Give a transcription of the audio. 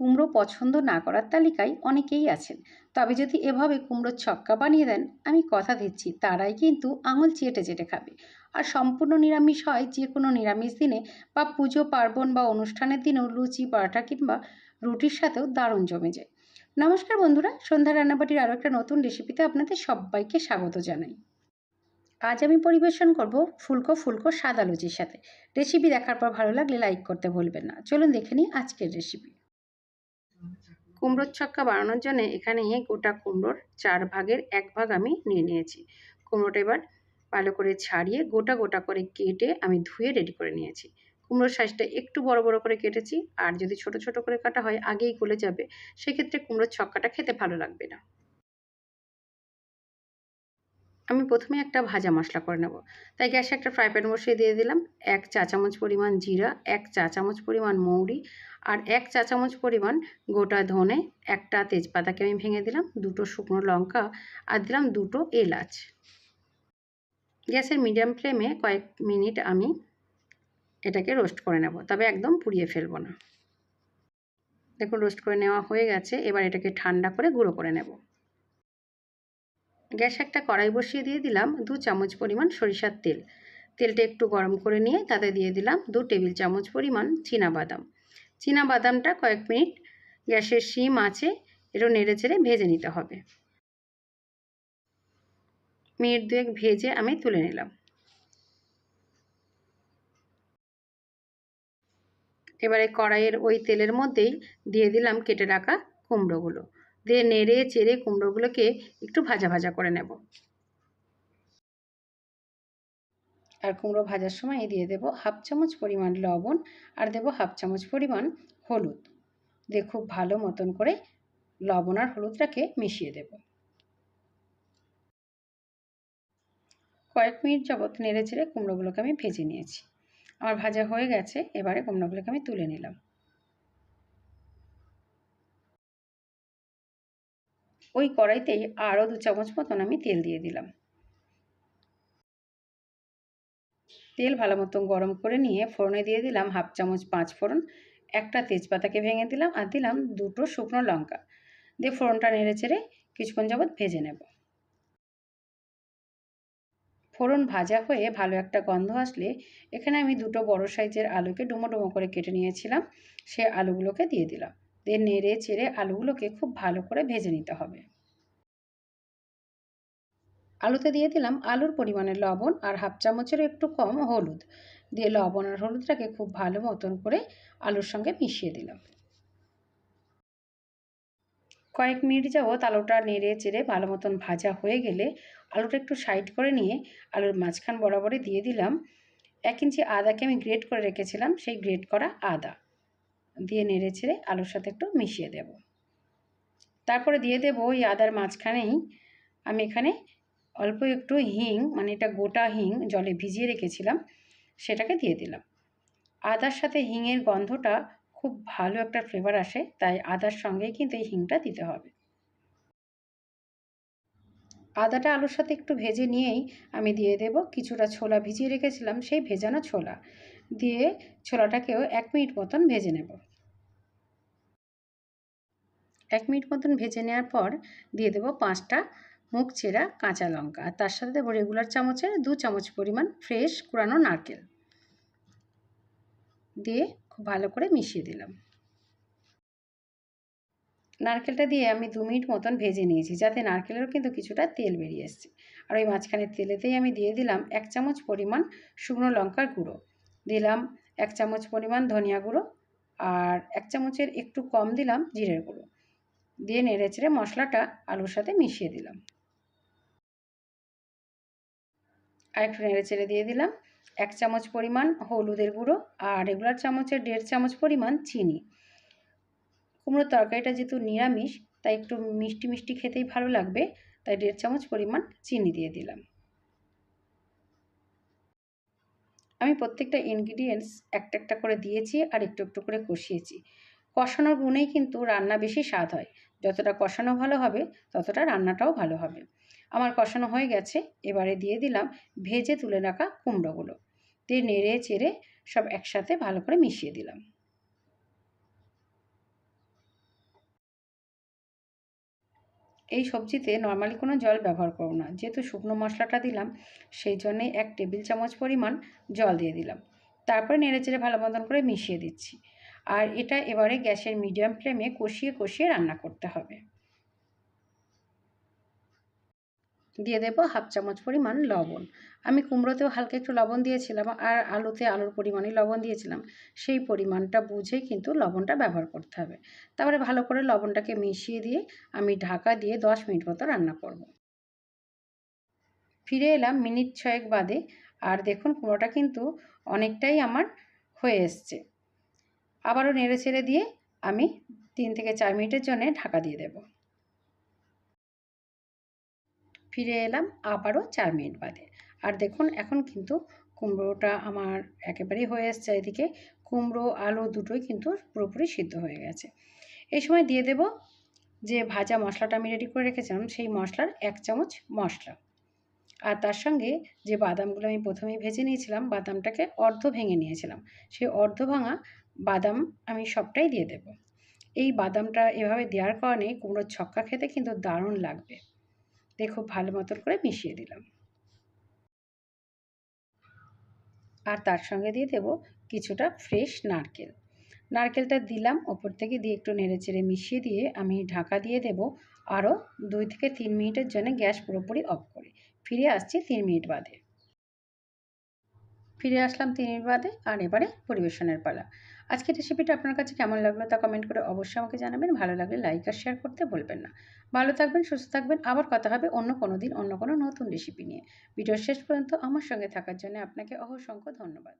কুমড়ো পছন্দ না করার তালিকায় অনেকেই আছেন। তবে যদি এভাবে কুমড়োর ছক্কা বানিয়ে দেন, আমি কথা দিচ্ছি, তারাই কিন্তু আঙুল চেটে চেটে খাবে। আর সম্পূর্ণ নিরামিষ হয় যে কোনো নিরামিষ দিনে বা পুজো, পার্বণ বা অনুষ্ঠানের দিনেও লুচি পরাঠা কিংবা রুটির সাথেও দারুণ জমে যায়। নমস্কার বন্ধুরা, সন্ধ্যা রান্নাবাটির আরও একটা নতুন রেসিপিতে আপনাদের সবাইকে স্বাগত জানাই। আজ আমি পরিবেশন করব ফুলকো ফুলকো সাদা লুচির সাথে। রেসিপি দেখার পর ভালো লাগলে লাইক করতে ভুলবেন না। চলুন দেখে নিই আজকের রেসিপি। কুমড়োর ছক্কা বানানোর জন্য এখানে গোটা কুমড়োর চার ভাগের এক ভাগ আমি নিয়ে নিয়েছি। কুমড়োটা এবার ভালো করে ছাড়িয়ে গোটা গোটা করে কেটে আমি ধুয়ে রেডি করে নিয়েছি। কুমড়োর সাইজটা একটু বড় বড় করে কেটেছি, আর যদি ছোট ছোট করে কাটা হয় আগেই গলে যাবে। সেক্ষেত্রে কুমড়োর ছক্কাটা খেতে ভালো লাগবে না। আমি প্রথমে একটা ভাজা মশলা করে নেব। তাই গ্যাসে একটা ফ্রাই প্যান বসিয়ে দিয়ে দিলাম। এক চা চামচ পরিমাণ জিরা, এক চা চামচ পরিমাণ মৌরি আর এক চা চামচ পরিমাণ গোটা ধনে, একটা তেজপাতাকে আমি ভেঙে দিলাম, দুটো শুকনো লঙ্কা আর দিলাম দুটো এলাচ। গ্যাসের মিডিয়াম ফ্লেমে কয়েক মিনিট আমি এটাকে রোস্ট করে নেব, তবে একদম পুড়িয়ে ফেলব না। দেখুন রোস্ট করে নেওয়া হয়ে গেছে। এবার এটাকে ঠান্ডা করে গুঁড়ো করে নেব। গ্যাসে একটা কড়াই বসিয়ে দিয়ে দিলাম দু চামচ পরিমাণ সরিষার তেল। তেলটা একটু গরম করে নিয়ে তাতে দিয়ে দিলাম দু টেবিল চামচ পরিমাণ বাদাম। বাদামটা কয়েক মিনিট গ্যাসের শিম আছে একটু নেড়ে চেড়ে ভেজে নিতে হবে। মিনিট দুয়েক ভেজে আমি তুলে নিলাম। এবারে কড়াইয়ের ওই তেলের মধ্যেই দিয়ে দিলাম কেটে রাখা কুমড়োগুলো। দিয়ে নেড়ে চেড়ে কুমড়োগুলোকে একটু ভাজা ভাজা করে নেব। আর কুমড়ো ভাজার সময় দিয়ে দেব হাফ চামচ পরিমাণ লবণ আর দেব হাফ চামচ পরিমাণ হলুদ। দিয়ে খুব ভালো মতন করে লবণ আর হলুদটাকে মিশিয়ে দেব। কয়েক মিনিট যাবৎ নেড়ে চেড়ে কুমড়োগুলোকে আমি ভেজে নিয়েছি। আমার ভাজা হয়ে গেছে, এবারে কুমড়োগুলোকে আমি তুলে নিলাম। ওই কড়াইতেই আরও দু চামচ মতন আমি তেল দিয়ে দিলাম। তেল ভালো মতন গরম করে নিয়ে ফোড়নে দিয়ে দিলাম হাফ চামচ পাঁচ ফোড়ন, একটা তেজপাতাকে ভেঙে দিলাম আর দিলাম দুটো শুকনো লঙ্কা। দিয়ে ফোড়নটা নেড়ে চেড়ে কিছুক্ষণ যাবৎ ভেজে নেব। ফোড়ন ভাজা হয়ে ভালো একটা গন্ধ আসলে এখানে আমি দুটো বড় সাইজের আলুকে ডুমো ডুমো করে কেটে নিয়েছিলাম, সে আলুগুলোকে দিয়ে দিলাম। দিয়ে নেড়ে চেড়ে আলুগুলোকে খুব ভালো করে ভেজে নিতে হবে। আলুতে দিয়ে দিলাম আলুর পরিমাণে লবণ আর হাফ চামচের একটু কম হলুদ। দিয়ে লবণ আর হলুদটাকে খুব ভালো মতন করে আলুর সঙ্গে মিশিয়ে দিলাম। কয়েক মিনিট যাবৎ আলুটা নেড়ে চেড়ে ভালো মতন ভাজা হয়ে গেলে আলুটা একটু সাইড করে নিয়ে আলুর মাঝখান বরাবরই দিয়ে দিলাম। এক ইঞ্চি আদাকে আমি গ্রেট করে রেখেছিলাম, সেই গ্রেট করা আদা। দিয়ে নেড়ে ছেড়ে আলুর সাথে একটু মিশিয়ে দেব। তারপরে দিয়ে দেব ওই আদার মাঝখানেই আমি এখানে অল্প একটু হিং মানে এটা গোটা হিং জলে ভিজিয়ে রেখেছিলাম, সেটাকে দিয়ে দিলাম। আদার সাথে হিংয়ের গন্ধটা খুব ভালো একটা ফ্লেভার আসে, তাই আদার সঙ্গেই কিন্তু এই হিংটা দিতে হবে। আদাটা আলুর সাথে একটু ভেজে নিয়েই আমি দিয়ে দেব, কিছুটা ছোলা ভিজিয়ে রেখেছিলাম, সেই ভেজানো ছোলা। দিয়ে ছোলাটাকেও এক মিনিট মতন ভেজে নেব। এক মিনিট মতন ভেজে নেওয়ার পর দিয়ে দেব পাঁচটা মুখ চেরা কাঁচা লঙ্কা আর তার সাথে দেবো রেগুলার চামচের দু চামচ পরিমাণ ফ্রেশ কুড়ানো নারকেল। দিয়ে খুব ভালো করে মিশিয়ে দিলাম। নারকেলটা দিয়ে আমি দু মিনিট মতন ভেজে নিয়েছি যাতে নারকেলেরও কিন্তু কিছুটা তেল বেরিয়ে এসছে। আর ওই মাঝখানে তেলেতেই আমি দিয়ে দিলাম এক চামচ পরিমাণ শুকনো লঙ্কার গুঁড়ো। দিলাম এক চামচ পরিমাণ ধনিয়া গুঁড়ো আর এক চামচের একটু কম দিলাম জিরের গুঁড়ো। দিয়ে নেড়ে চেড়ে মশলাটা আলুর সাথে মিশিয়ে দিলাম। আর একটু নেড়ে চেড়ে দিয়ে দিলাম এক চামচ পরিমাণ হলুদের গুঁড়ো আর রেগুলার চামচের দেড় চামচ পরিমাণ চিনি। কুমড়োর তরকারিটা যেহেতু নিরামিষ, তাই একটু মিষ্টি মিষ্টি খেতেই ভালো লাগবে, তাই দেড় চামচ পরিমাণ চিনি দিয়ে দিলাম। আমি প্রত্যেকটা ইনগ্রিডিয়েন্টস একটা একটা করে দিয়েছি আর একটু একটু করে কষিয়েছি। কষানোর গুণেই কিন্তু রান্না বেশি স্বাদ হয়। যতটা কষানো ভালো হবে, ততটা রান্নাটাও ভালো হবে। আমার কষানো হয়ে গেছে, এবারে দিয়ে দিলাম ভেজে তুলে রাখা কুমড়োগুলো। দিয়ে নেড়ে চেড়ে সব একসাথে ভালো করে মিশিয়ে দিলাম। এই সবজিতে নর্মালি কোনো জল ব্যবহার করব না। যেহেতু শুকনো মশলাটা দিলাম, সেই জন্যে এক টেবিল চামচ পরিমাণ জল দিয়ে দিলাম। তারপরে নেড়ে চেড়ে ভালো মতন করে মিশিয়ে দিচ্ছি। আর এটা এবারে গ্যাসের মিডিয়াম ফ্লেমে কষিয়ে কষিয়ে রান্না করতে হবে। দিয়ে দেবো হাফ চামচ পরিমাণ লবণ। আমি কুমড়োতেও হালকা একটু লবণ দিয়েছিলাম আর আলুতে আলুর পরিমাণে লবণ দিয়েছিলাম। সেই পরিমাণটা বুঝেই কিন্তু লবণটা ব্যবহার করতে হবে। তারপরে ভালো করে লবণটাকে মিশিয়ে দিয়ে আমি ঢাকা দিয়ে দশ মিনিট মতো রান্না করব। ফিরে এলাম মিনিট ছয়েক বাদে আর দেখুন কুমড়োটা কিন্তু অনেকটাই আমার হয়ে এসছে। আবারও নেড়ে ছেড়ে দিয়ে আমি তিন থেকে চার মিনিটের জন্য ঢাকা দিয়ে দেব। ফিরে এলাম আবারও চার মিনিট বাদে। আর দেখুন, এখন কিন্তু কুমড়োটা আমার একেবারেই হয়ে এসছে এদিকে। কুমড়ো, আলু দুটোই কিন্তু পুরোপুরি সিদ্ধ হয়ে গেছে। এই সময় দিয়ে দেব যে ভাজা মশলাটা আমি রেডি করে রেখেছিলাম, সেই মশলার এক চামচ মশলা। আর তার সঙ্গে যে বাদামগুলো আমি প্রথমেই ভেজে নিয়েছিলাম, বাদামটাকে অর্ধ ভেঙে নিয়েছিলাম, সেই অর্ধ ভাঙা বাদাম আমি সবটাই দিয়ে দেব। এই বাদামটা এভাবে দেওয়ার কারণে কুমড়োর ছক্কা খেতে কিন্তু দারুণ লাগবে। দেখো ভালো মতন করে মিশিয়ে দিলাম। আর তার সঙ্গে দিয়ে দেবো কিছুটা ফ্রেশ নারকেল। নারকেলটা দিলাম, ওপর থেকে দিয়ে একটু নেড়ে চেড়ে মিশিয়ে দিয়ে আমি ঢাকা দিয়ে দেব আরও দুই থেকে তিন মিনিটের জন্য গ্যাস পুরোপুরি অফ করে। ফিরে আসছি তিন মিনিট বাদে। ফিরে আসলাম তিন মিনিট বাদে আর এবারে পরিবেশনের পালা। আজকের রেসিপিটা আপনার কাছে কেমন লাগল তা কমেন্ট করে অবশ্যই আমাকে জানাবেন। ভালো লাগলে লাইক আর শেয়ার করতে বলবেন না। ভালো থাকবেন, সুস্থ থাকবেন। আবার কথা হবে অন্য কোনো দিন, অন্য কোনো নতুন রেসিপি নিয়ে। ভিডিওর শেষ পর্যন্ত আমার সঙ্গে থাকার জন্য আপনাকে অসংখ্য ধন্যবাদ।